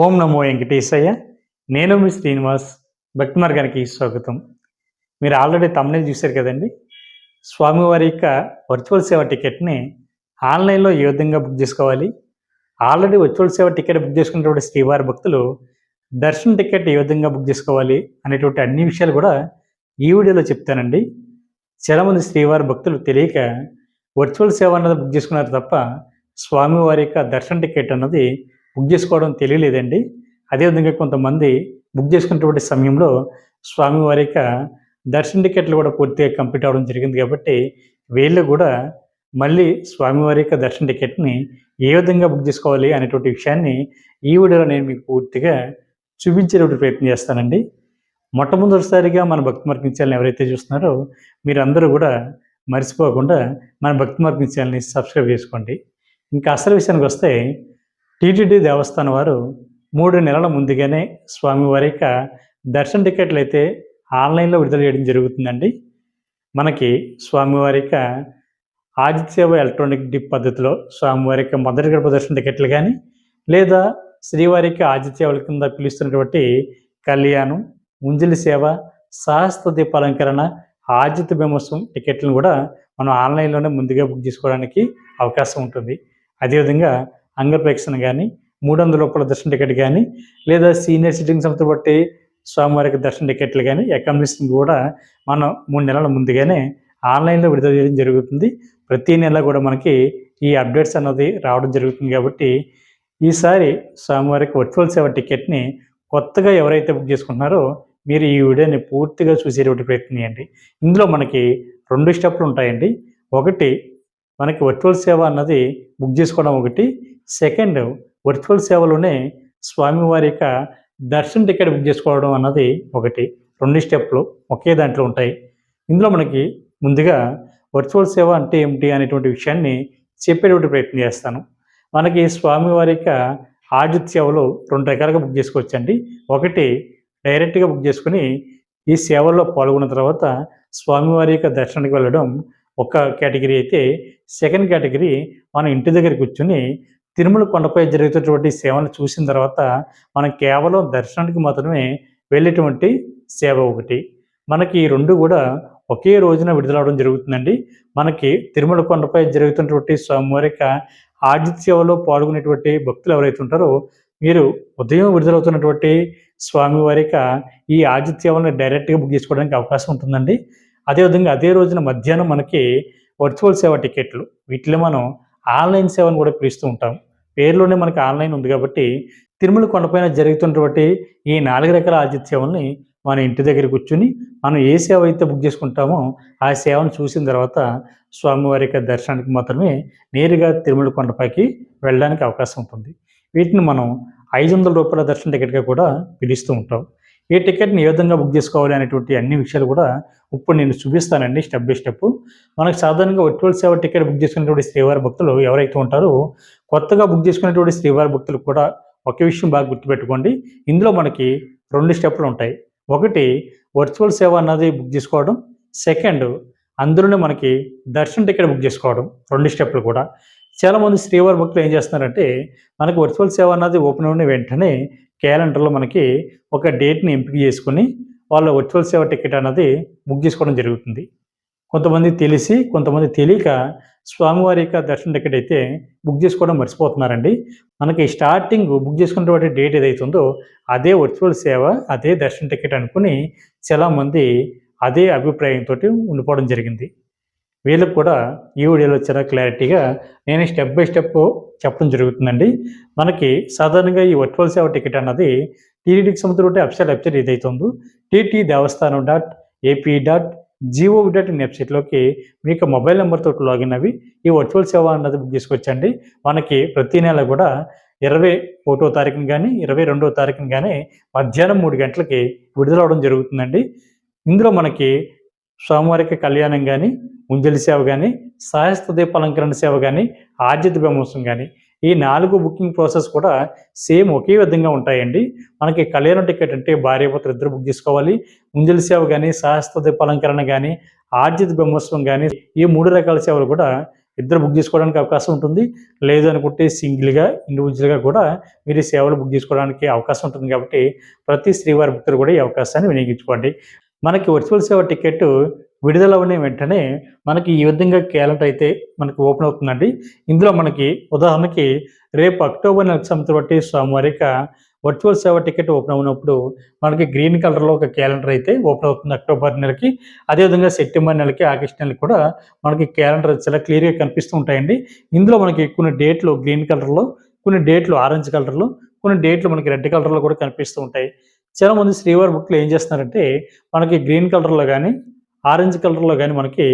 ఓం నమో వెంకటేశయ్య. నేను మీ శ్రీనివాస్ భక్తి మార్గానికి స్వాగతం. మీరు ఆల్రెడీ తమ్మునే చూశారు కదండి? స్వామివారి యొక్క వర్చువల్ సేవ టికెట్ని ఆన్లైన్లో ఏ విధంగా బుక్ చేసుకోవాలి? ఆల్రెడీ వర్చువల్ సేవ టికెట్ బుక్ చేసుకున్నటువంటి శ్రీవారి భక్తులు దర్శన టికెట్ ఏ విధంగా బుక్ చేసుకోవాలి అనేటువంటి అన్ని విషయాలు కూడా ఈ వీడియోలో చెప్తానండి. చాలామంది శ్రీవారి భక్తులు తెలియక వర్చువల్ సేవ అన్నది బుక్ చేసుకున్నారు తప్ప స్వామివారి యొక్క దర్శన టికెట్ అన్నది బుక్ చేసుకోవడం తెలియలేదండి. అదేవిధంగా కొంతమంది బుక్ చేసుకున్నటువంటి సమయంలో స్వామివారి యొక్క దర్శన టికెట్లు కూడా పూర్తిగా కంప్లీట్ అవ్వడం జరిగింది కాబట్టి వీళ్ళు కూడా మళ్ళీ స్వామివారి యొక్క దర్శన టికెట్ని ఏ విధంగా బుక్ చేసుకోవాలి అనేటువంటి విషయాన్ని ఈ వీడియోలో నేను మీకు పూర్తిగా చూపించేటువంటి ప్రయత్నం చేస్తానండి. మొట్టమొదటిసారిగా మన భక్తి మార్గం ఛానల్ ఎవరైతే చూస్తున్నారో మీరందరూ కూడా మర్చిపోకుండా మన భక్తి మార్గం ఛానల్ని సబ్స్క్రైబ్ చేసుకోండి. ఇంకా అసలు విషయానికి వస్తే టీటీడీ దేవస్థానం వారు మూడు నెలల ముందుగానే స్వామివారి యొక్క దర్శన టికెట్లు అయితే ఆన్లైన్లో విడుదల చేయడం జరుగుతుందండి. మనకి స్వామివారి యొక్క ఆదిత్యవ ఎలక్ట్రానిక్ డిప్ పద్ధతిలో స్వామివారి యొక్క మొదటి గడప దర్శన టికెట్లు కానీ లేదా శ్రీవారి యొక్క ఆదిత్యవుల కింద పిలుస్తున్నటువంటి కళ్యాణం ముంజలి సేవ సహస్త దీపాలంకరణ ఆజిత బ్రహ్మోత్సవం టికెట్లను కూడా మనం ఆన్లైన్లోనే ముందుగా బుక్ చేసుకోవడానికి అవకాశం ఉంటుంది. అదేవిధంగా అంగప్రేక్షణ కానీ మూడు వందల రూపాయల దర్శన టికెట్ కానీ లేదా సీనియర్ సిటింగ్ సంస్థ బట్టి స్వామివారికి దర్శన టికెట్లు కానీ అకామిడేషన్ కూడా మనం మూడు నెలల ముందుగానే ఆన్లైన్లో విడుదల చేయడం జరుగుతుంది. ప్రతి నెల కూడా మనకి ఈ అప్డేట్స్ అన్నది రావడం జరుగుతుంది కాబట్టి ఈసారి స్వామివారికి వర్చువల్ సేవ టికెట్ని కొత్తగా ఎవరైతే బుక్ చేసుకుంటున్నారో మీరు ఈ వీడియోని పూర్తిగా చూసేటువంటి ప్రయత్నం చేయండి. ఇందులో మనకి రెండు స్టెప్లు ఉంటాయండి. ఒకటి మనకి వర్చువల్ సేవ అన్నది బుక్ చేసుకోవడం ఒకటి. సెకండ్ వర్చువల్ సేవలోనే స్వామివారి యొక్క దర్శన టికెట్ బుక్ చేసుకోవడం అన్నది ఒకటి. రెండు స్టెప్లు ఒకే దాంట్లో ఉంటాయి. ఇందులో మనకి ముందుగా వర్చువల్ సేవ అంటే ఏమిటి అనేటువంటి విషయాన్ని చెప్పేటువంటి ప్రయత్నం చేస్తాను. మనకి స్వామివారి యొక్క ఆడిట్ సేవలు రెండు రకాలుగా బుక్ చేసుకోవచ్చండి. ఒకటి డైరెక్ట్గా బుక్ చేసుకుని ఈ సేవల్లో పాల్గొన్న తర్వాత స్వామివారి యొక్క దర్శనానికి వెళ్ళడం ఒక కేటగిరీ అయితే సెకండ్ కేటగిరీ మన ఇంటి దగ్గర కూర్చుని తిరుమల కొండపై జరుగుతున్నటువంటి సేవను చూసిన తర్వాత మనం కేవలం దర్శనానికి మాత్రమే వెళ్ళేటువంటి సేవ ఒకటి. మనకి ఈ రెండు కూడా ఒకే రోజున విడుదలవడం జరుగుతుందండి. మనకి తిరుమల కొండపై జరుగుతున్నటువంటి స్వామివారి యొక్క ఆదిత్య సేవలో పాల్గొనేటువంటి భక్తులు ఎవరైతే ఉంటారో మీరు ఉదయం విడుదలవుతున్నటువంటి స్వామివారి యొక్క ఈ ఆదిత్య సేవలను డైరెక్ట్గా బుక్ చేసుకోవడానికి అవకాశం ఉంటుందండి. అదేవిధంగా అదే రోజున మధ్యాహ్నం మనకి వర్చువల్ సేవ టికెట్లు వీటిలో మనం ఆన్లైన్ సేవను కూడా పిలుస్తూ ఉంటాం. పేరులోనే మనకి ఆన్లైన్ ఉంది కాబట్టి తిరుమల కొండపైన జరుగుతున్నటువంటి ఈ నాలుగు రకాల ఆతిథ్య సేవల్ని మన ఇంటి దగ్గర కూర్చుని మనం ఏ సేవ అయితే బుక్ చేసుకుంటామో ఆ సేవను చూసిన తర్వాత స్వామివారి యొక్క దర్శనానికి మాత్రమే నేరుగా తిరుమల కొండపైకి వెళ్ళడానికి అవకాశం ఉంటుంది. వీటిని మనం ఐదు వందల రూపాయల దర్శన టికెట్గా కూడా పిలుస్తూ ఉంటాం. ఏ టికెట్ని ఏ విధంగా బుక్ చేసుకోవాలి అనేటువంటి అన్ని విషయాలు కూడా ఇప్పుడు నేను చూపిస్తానండి స్టెప్ బై స్టెప్. మనకు సాధారణంగా వర్చువల్ సేవ టికెట్ బుక్ చేసుకునేటువంటి శ్రీవారి భక్తులు ఎవరైతే ఉంటారో కొత్తగా బుక్ చేసుకునేటువంటి శ్రీవారి భక్తులు కూడా ఒకే విషయం బాగా గుర్తుపెట్టుకోండి. ఇందులో మనకి రెండు స్టెప్లు ఉంటాయి. ఒకటి వర్చువల్ సేవ అన్నది బుక్ చేసుకోవడం. సెకండ్ అందులోనే మనకి దర్శన టికెట్ బుక్ చేసుకోవడం. రెండు స్టెప్లు కూడా. చాలామంది శ్రీవారి భక్తులు ఏం చేస్తున్నారంటే మనకు వర్చువల్ సేవ అన్నది ఓపెన్ అయిన వెంటనే క్యాలెండర్లో మనకి ఒక డేట్ని ఎంపిక చేసుకుని వాళ్ళ వర్చువల్ సేవ టికెట్ అన్నది బుక్ చేసుకోవడం జరుగుతుంది. కొంతమంది తెలిసి కొంతమంది తెలియక స్వామివారి యొక్క దర్శనం టికెట్ అయితే బుక్ చేసుకోవడం మర్చిపోతున్నారండి. మనకి స్టార్టింగ్ బుక్ చేసుకున్నటువంటి డేట్ ఏదైతుందో అదే వర్చువల్ సేవ అదే దర్శన టికెట్ అనుకుని చాలామంది అదే అభిప్రాయంతో ఉండిపోవడం జరిగింది. వీళ్ళకి కూడా ఈ వీడియోలో చాలా క్లారిటీగా నేను స్టెప్ బై స్టెప్ చెప్పడం జరుగుతుందండి. మనకి సాధారణంగా ఈ వర్చువల్ సేవ టికెట్ అన్నది టీటీడీకి సంబంధించిన వెబ్సైట్ వెబ్సైట్ ఏదైతుందో TT Devasthanam dot AP dot GO dot in వెబ్సైట్లోకి మీకు మొబైల్ నెంబర్తో లాగిన్ అవి ఈ వర్చువల్ సేవ అన్నది బుక్ తీసుకొచ్చండి మనకి ప్రతి నెల కూడా ఇరవై ఒకటో తారీఖున కానీ ఇరవై రెండో తారీఖున కానీ మధ్యాహ్నం మూడు గంటలకి విడుదలవడం జరుగుతుందండి. ఇందులో మనకి స్వామివారికి కళ్యాణం కానీ ముంజలి సేవ కానీ సహస్త దీపాలంకరణ సేవ కానీ ఆర్జిత బ్రహ్మోత్సవం కానీ ఈ నాలుగు బుకింగ్ ప్రాసెస్ కూడా సేమ్ ఒకే విధంగా ఉంటాయండి. మనకి కళ్యాణం టికెట్ అంటే భార్యాభర్తలు ఇద్దరు బుక్ చేసుకోవాలి. ముంజలి సేవ కానీ సహస్త దీపాలంకరణ కానీ ఆర్జిత బ్రహ్మోత్సవం కానీ ఈ మూడు రకాల సేవలు కూడా ఇద్దరు బుక్ చేసుకోవడానికి అవకాశం ఉంటుంది. లేదు అనుకుంటే సింగిల్గా ఇండివిజువల్గా కూడా మీరు ఈ సేవలు బుక్ చేసుకోవడానికి అవకాశం ఉంటుంది కాబట్టి ప్రతి శ్రీవారి భక్తులు కూడా ఈ అవకాశాన్ని వినియోగించుకోండి. మనకి వర్చువల్ సేవ టికెట్ విడుదల అయిన వెంటనే మనకి ఈ విధంగా క్యాలెండర్ అయితే మనకి ఓపెన్ అవుతుందండి. ఇందులో మనకి ఉదాహరణకి రేపు అక్టోబర్ నెలకు సంవత్సరం బట్టి సోమవారిక వర్చువల్ సేవ టికెట్ ఓపెన్ అవునప్పుడు మనకి గ్రీన్ కలర్లో ఒక క్యాలెండర్ అయితే ఓపెన్ అవుతుంది అక్టోబర్ నెలకి. అదేవిధంగా సెప్టెంబర్ నెలకి ఆగస్ట్ నెలకి కూడా మనకి క్యాలెండర్ చాలా క్లియర్గా కనిపిస్తూ ఉంటాయండి. ఇందులో మనకి కొన్ని డేట్లు గ్రీన్ కలర్లో కొన్ని డేట్లు ఆరెంజ్ కలర్లో కొన్ని డేట్లు మనకి రెడ్ కలర్లో కూడా కనిపిస్తూ ఉంటాయి. చాలా మంది శ్రీవారి బుక్లో ఏం చేస్తున్నారంటే మనకి గ్రీన్ కలర్లో కానీ ఆరెంజ్ కలర్లో కానీ మనకి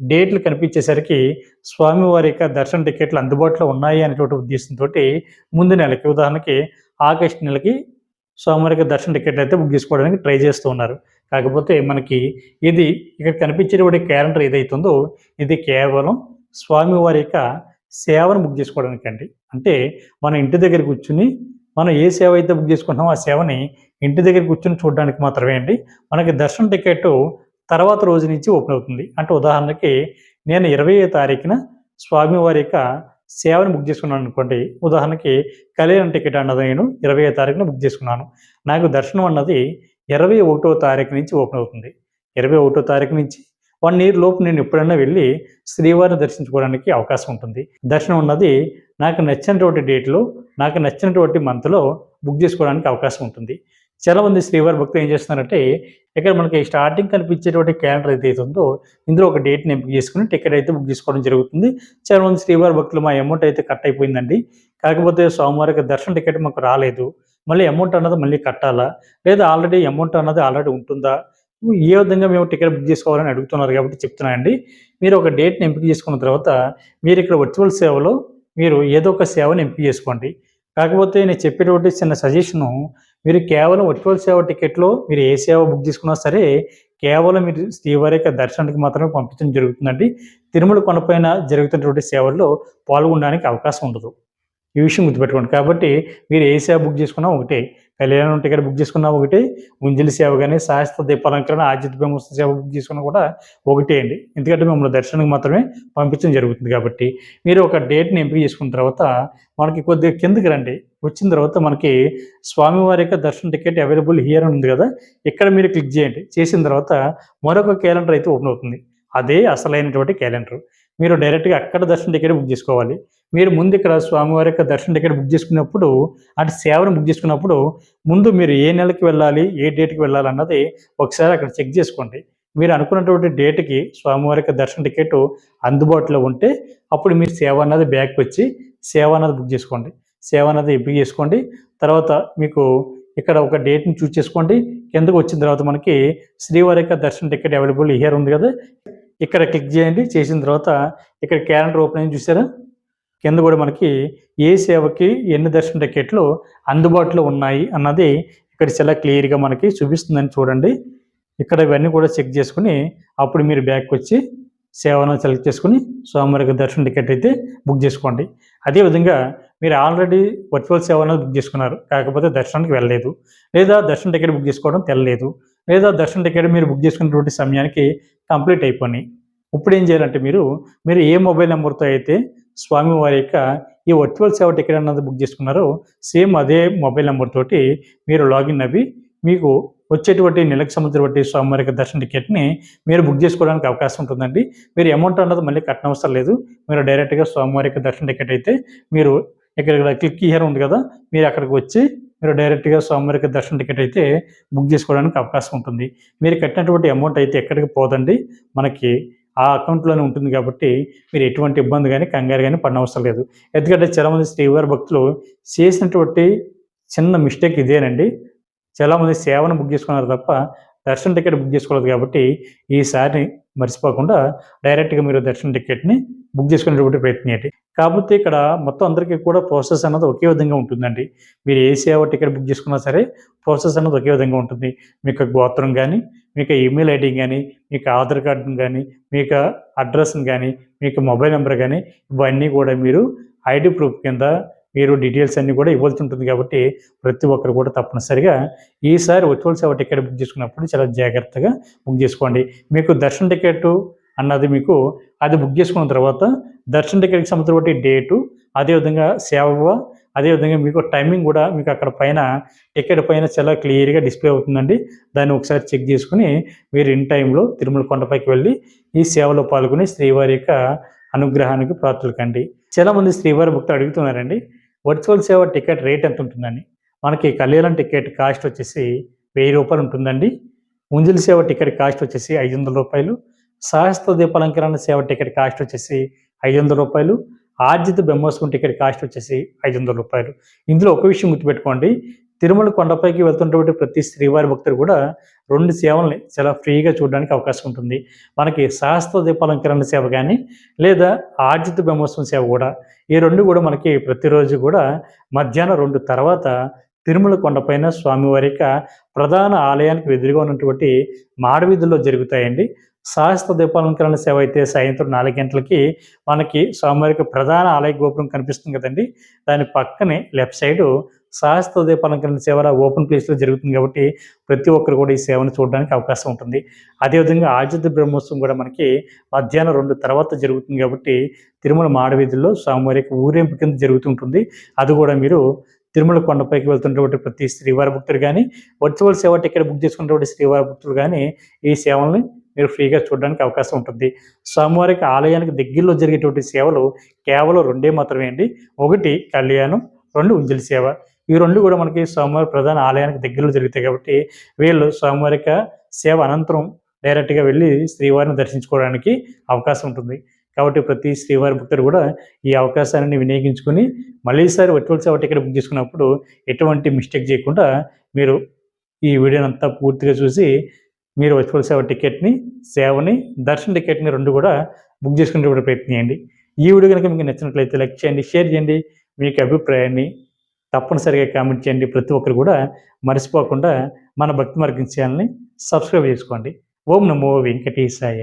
డేట్లు కనిపించేసరికి స్వామివారి యొక్క దర్శన టికెట్లు అందుబాటులో ఉన్నాయి అనేటువంటి ఉద్దేశంతో ముందు నెలకి ఉదాహరణకి ఆగస్ట్ నెలకి స్వామివారి యొక్క దర్శన టికెట్లు అయితే బుక్ చేసుకోవడానికి ట్రై చేస్తూ ఉన్నారు. కాకపోతే మనకి ఇది ఇక్కడ కనిపించేటువంటి క్యాలెండర్ ఏదైతుందో ఇది కేవలం స్వామివారి యొక్క సేవను బుక్ చేసుకోవడానికి అండి అంటే మన ఇంటి దగ్గర కూర్చుని మనం ఏ సేవ అయితే బుక్ చేసుకుంటామో ఆ సేవని ఇంటి దగ్గర కూర్చొని చూడడానికి మాత్రమే అండి. మనకి దర్శనం టికెట్ తర్వాత రోజు నుంచి ఓపెన్ అవుతుంది. అంటే ఉదాహరణకి నేను ఇరవై తారీఖున స్వామివారి యొక్క సేవను బుక్ చేసుకున్నాను అనుకోండి. ఉదాహరణకి కళ్యాణ టికెట్ అన్నది నేను ఇరవై తారీఖున బుక్ చేసుకున్నాను. నాకు దర్శనం అన్నది ఇరవై ఒకటో తారీఖు నుంచి ఓపెన్ అవుతుంది. ఇరవై ఒకటో తారీఖు నుంచి వన్ ఇయర్ లోపు నేను ఎప్పుడైనా వెళ్ళి శ్రీవారిని దర్శించుకోవడానికి అవకాశం ఉంటుంది. దర్శనం ఉన్నది నాకు నచ్చినటువంటి డేట్లో నాకు నచ్చినటువంటి మంత్లో బుక్ చేసుకోవడానికి అవకాశం ఉంటుంది. చాలా మంది శ్రీవారి భక్తులు ఏం చేస్తున్నారంటే ఇక్కడ మనకి స్టార్టింగ్ కనిపించేటువంటి క్యాలెండర్ అయితే ఉందో ఇందులో ఒక డేట్ని ఎంపిక చేసుకుని టికెట్ అయితే బుక్ చేసుకోవడం జరుగుతుంది. చాలా మంది శ్రీవారి భక్తులు మా అమౌంట్ అయితే కట్ అయిపోయిందండి. కాకపోతే సోమవారికి దర్శన టికెట్ మాకు రాలేదు. మళ్ళీ అమౌంట్ అన్నది మళ్ళీ కట్టాలా? లేదా ఆల్రెడీ అమౌంట్ అన్నది ఆల్రెడీ ఉంటుందా? ఏ విధంగా మేము టికెట్ బుక్ చేసుకోవాలని అడుగుతున్నారు కాబట్టి చెప్తున్నానండి. మీరు ఒక డేట్ని ఎంపిక చేసుకున్న తర్వాత మీరు ఇక్కడ వర్చువల్ సేవలో మీరు ఏదో ఒక సేవను ఎంపిక చేసుకోండి. కాకపోతే నేను చెప్పేటువంటి చిన్న సజెషను మీరు కేవలం వర్చువల్ సేవ టికెట్లో మీరు ఏ సేవ బుక్ చేసుకున్నా సరే కేవలం మీరు శ్రీవారి యొక్క దర్శనానికి మాత్రమే పంపించడం జరుగుతుందండి. తిరుమల కొనపైన జరుగుతున్నటువంటి సేవల్లో పాల్గొనడానికి అవకాశం ఉండదు. ఈ విషయం గుర్తుపెట్టుకోండి. కాబట్టి మీరు ఏ సేవ బుక్ చేసుకున్నా ఒకటే. కళ్యాణం టికెట్ బుక్ చేసుకున్నా ఒకటి ముంజలి సేవ కానీ శాస్త్ర దీపాలంకరణ ఆజిత్ బ్రహ్మోత్సవ సేవ బుక్ చేసుకున్నా కూడా ఒకటే అండి. ఎందుకంటే మిమ్మల్ని దర్శనానికి మాత్రమే పంపించడం జరుగుతుంది కాబట్టి. మీరు ఒక డేట్ని ఎంపిక చేసుకున్న తర్వాత మనకి కొద్దిగా కిందకి రండి. వచ్చిన తర్వాత మనకి స్వామివారి యొక్క దర్శన టికెట్ అవైలబుల్ హియర్ ఉంది కదా ఇక్కడ మీరు క్లిక్ చేయండి. చేసిన తర్వాత మరొక క్యాలెండర్ అయితే ఓపెన్ అవుతుంది. అదే అసలైనటువంటి క్యాలెండర్. మీరు డైరెక్ట్గా అక్కడ దర్శన టికెట్ బుక్ చేసుకోవాలి. మీరు ముందు ఇక్కడ స్వామివారి యొక్క దర్శన టికెట్ బుక్ చేసుకున్నప్పుడు అంటే సేవను బుక్ చేసుకున్నప్పుడు ముందు మీరు ఏ నెలకి వెళ్ళాలి ఏ డేట్కి వెళ్ళాలి అన్నది ఒకసారి అక్కడ చెక్ చేసుకోండి. మీరు అనుకున్నటువంటి డేట్కి స్వామివారి యొక్క దర్శన టికెట్ అందుబాటులో ఉంటే అప్పుడు మీరు సేవ అన్నది బ్యాక్ వచ్చి సేవ అన్నది బుక్ చేసుకోండి. సేవ అన్నది బుక్ చేసుకోండి. తర్వాత మీకు ఇక్కడ ఒక డేట్ని చూస్ చేసుకోండి. కిందకు వచ్చిన తర్వాత మనకి శ్రీవారి యొక్క దర్శన టికెట్ అవైలబుల్ హియర్ ఉంది కదా. ఇక్కడ క్లిక్ చేయండి. చేసిన తర్వాత ఇక్కడ క్యాలెండర్ ఓపెన్ అయింది చూసారా? కింద కూడా మనకి ఏ సేవకి ఎన్ని దర్శన టికెట్లు అందుబాటులో ఉన్నాయి అన్నది ఇక్కడ చాలా క్లియర్గా మనకి చూపిస్తుందని చూడండి. ఇక్కడ ఇవన్నీ కూడా చెక్ చేసుకుని అప్పుడు మీరు బ్యాక్ వచ్చి సేవను సెలెక్ట్ చేసుకుని స్వామివారికి దర్శన టికెట్ అయితే బుక్ చేసుకోండి. అదేవిధంగా మీరు ఆల్రెడీ వర్చువల్ సేవ అనేది బుక్ చేసుకున్నారు. కాకపోతే దర్శనానికి వెళ్ళలేదు. లేదా దర్శన టికెట్ బుక్ చేసుకోవడం తెల్లలేదు. లేదా దర్శన టికెట్ మీరు బుక్ చేసుకున్నటువంటి సమయానికి కంప్లీట్ అయిపోయి ఇప్పుడు ఏం చేయాలంటే మీరు మీరు ఏ మొబైల్ నెంబర్తో అయితే స్వామివారి యొక్క ఈ వర్చువల్ సేవ టికెట్ అన్నది బుక్ చేసుకున్నారో సేమ్ అదే మొబైల్ నెంబర్ తోటి మీరు లాగిన్ అవి మీకు వచ్చేటువంటి నెలకు సంబంధించినటువంటి స్వామివారి యొక్క దర్శన టికెట్ని మీరు బుక్ చేసుకోవడానికి అవకాశం ఉంటుందండి. మీరు అమౌంట్ అన్నది మళ్ళీ కట్టనవసరం లేదు. మీరు డైరెక్ట్గా స్వామివారి యొక్క దర్శన టికెట్ అయితే మీరు ఇక్కడ క్లిక్ హియర్ ఉంది కదా మీరు అక్కడికి వచ్చి మీరు డైరెక్ట్గా స్వామివారి యొక్క దర్శన టికెట్ అయితే బుక్ చేసుకోవడానికి అవకాశం ఉంటుంది. మీరు కట్టినటువంటి అమౌంట్ అయితే ఎక్కడికి పోదండి? మనకి ఆ అకౌంట్లోనే ఉంటుంది కాబట్టి మీరు ఎటువంటి ఇబ్బంది కానీ కంగారు కానీ పడనవసరం లేదు. ఎందుకంటే చాలామంది శ్రీవారి భక్తులు చేసినటువంటి చిన్న మిస్టేక్ ఇదేనండి. చాలామంది సేవను బుక్ చేసుకున్నారు తప్ప దర్శన టికెట్ బుక్ చేసుకోలేదు కాబట్టి ఈసారి మర్చిపోకుండా డైరెక్ట్గా మీరు దర్శన టికెట్ని బుక్ చేసుకునేటువంటి ప్రయత్నం చేయండి. కాకపోతే ఇక్కడ మొత్తం అందరికీ కూడా ప్రాసెస్ అన్నది ఒకే విధంగా ఉంటుందండి. మీరు ఏ సేవ టికెట్ బుక్ చేసుకున్నా సరే ప్రాసెస్ అన్నది ఒకే విధంగా ఉంటుంది. మీకు గోత్రం కానీ మీకు ఈమెయిల్ ఐడి కానీ మీకు ఆధార్ కార్డుని కానీ మీకు అడ్రస్ని కానీ మీకు మొబైల్ నెంబర్ కానీ ఇవన్నీ కూడా మీరు ఐడి ప్రూఫ్ కింద మీరు డీటెయిల్స్ అన్నీ కూడా ఇవ్వాల్సి ఉంటుంది కాబట్టి ప్రతి ఒక్కరు కూడా తప్పనిసరిగా ఈసారి వర్చువల్ సేవ టికెట్ బుక్ చేసుకున్నప్పుడు చాలా జాగ్రత్తగా బుక్ చేసుకోండి. మీకు దర్శన టికెట్ అన్నది మీకు అది బుక్ చేసుకున్న తర్వాత దర్శన టికెట్కి సంబంధించిన డేటు అదేవిధంగా సేవ అదేవిధంగా మీకు టైమింగ్ కూడా మీకు అక్కడ పైన టికెట్ పైన చాలా క్లియర్గా డిస్ప్లే అవుతుందండి. దాన్ని ఒకసారి చెక్ చేసుకుని మీరు ఇన్ టైంలో తిరుమల కొండపైకి వెళ్ళి ఈ సేవలో పాల్గొని శ్రీవారి యొక్క అనుగ్రహానికి ప్రాప్తులు కండి. చాలామంది శ్రీవారి భక్తులు అడుగుతున్నారండి వర్చువల్ సేవ టికెట్ రేట్ ఎంత ఉంటుందని మనకి కళ్యాణం టికెట్ కాస్ట్ వచ్చేసి వెయ్యి రూపాయలు ఉంటుందండి. ఉంజలి సేవ టికెట్ కాస్ట్ వచ్చేసి ఐదు వందల రూపాయలు. సహస్త దీపాలంకరణ సేవ టికెట్ కాస్ట్ వచ్చేసి ఐదు వందల రూపాయలు. ఆర్జిత బ్రహ్మోత్సవం టికెట్ కాస్ట్ వచ్చేసి ఐదు వందల రూపాయలు. ఇందులో ఒక విషయం గుర్తుపెట్టుకోండి. తిరుమల కొండపైకి వెళ్తున్నటువంటి ప్రతి శ్రీవారి భక్తులు కూడా రెండు సేవల్ని చాలా ఫ్రీగా చూడడానికి అవకాశం ఉంటుంది. మనకి శాస్త్ర దీపాలంకరణ సేవ కానీ లేదా ఆర్జిత బ్రహ్మోత్సవం సేవ కూడా. ఈ రెండు కూడా మనకి ప్రతిరోజు కూడా మధ్యాహ్నం రెండు తర్వాత తిరుమల కొండపైన స్వామివారి యొక్క ప్రధాన ఆలయానికి ఎదురుగా ఉన్నటువంటి మాడవీధుల్లో జరుగుతాయండి. శాస్త్ర దీపాలంకరణ సేవ అయితే సాయంత్రం నాలుగు గంటలకి మనకి స్వామివారికి ప్రధాన ఆలయ గోపురం కనిపిస్తుంది కదండి. దాని పక్కనే లెఫ్ట్ సైడు సహస్త దీపాలంకరణ సేవ ఓపెన్ ప్లేస్లో జరుగుతుంది కాబట్టి ప్రతి ఒక్కరు కూడా ఈ సేవను చూడడానికి అవకాశం ఉంటుంది. అదేవిధంగా ఆజిత బ్రహ్మోత్సవం కూడా మనకి మధ్యాహ్నం రెండు తర్వాత జరుగుతుంది కాబట్టి తిరుమల మాడవీధుల్లో స్వామివారికి ఊరేంపు కింద జరుగుతుంటుంది అది కూడా మీరు తిరుమల కొండపైకి వెళ్తున్నటువంటి ప్రతి శ్రీవారి భక్తులు కానీ వర్చువల్ సేవ టికెట్ బుక్ చేసుకున్నటువంటి శ్రీవారి భక్తులు కానీ ఈ సేవల్ని మీరు ఫ్రీగా చూడడానికి అవకాశం ఉంటుంది. స్వామివారికి ఆలయానికి దగ్గరలో జరిగేటువంటి సేవలు కేవలం రెండే మాత్రమే అండి. ఒకటి కళ్యాణం రెండు ఉంజలి సేవ. ఈ రెండు కూడా మనకి స్వామివారి ప్రధాన ఆలయానికి దగ్గరలో జరుగుతాయి కాబట్టి వీళ్ళు స్వామివారిక సేవ అనంతరం డైరెక్ట్గా వెళ్ళి శ్రీవారిని దర్శించుకోవడానికి అవకాశం ఉంటుంది. కాబట్టి ప్రతి శ్రీవారి భక్తుడు కూడా ఈ అవకాశాన్ని వినియోగించుకొని మళ్ళీసారి వర్చువల్ సేవ టికెట్ బుక్ చేసుకున్నప్పుడు ఎటువంటి మిస్టేక్ చేయకుండా మీరు ఈ వీడియోని అంతా పూర్తిగా చూసి మీరు వర్చువల్ సేవ టికెట్ని సేవని దర్శన టికెట్ని రెండు కూడా బుక్ చేసుకునేటువంటి ప్రయత్నం చేయండి ఈ వీడియో కనుక మీకు నచ్చినట్లయితే లైక్ చేయండి షేర్ చేయండి. మీకు అభిప్రాయాన్ని తప్పనిసరిగా కామెంట్ చేయండి. ప్రతి ఒక్కరు కూడా మర్చిపోకుండా మన భక్తి మార్గం ఛానల్ని సబ్స్క్రైబ్ చేసుకోండి. ఓం నమో వెంకటేశాయ.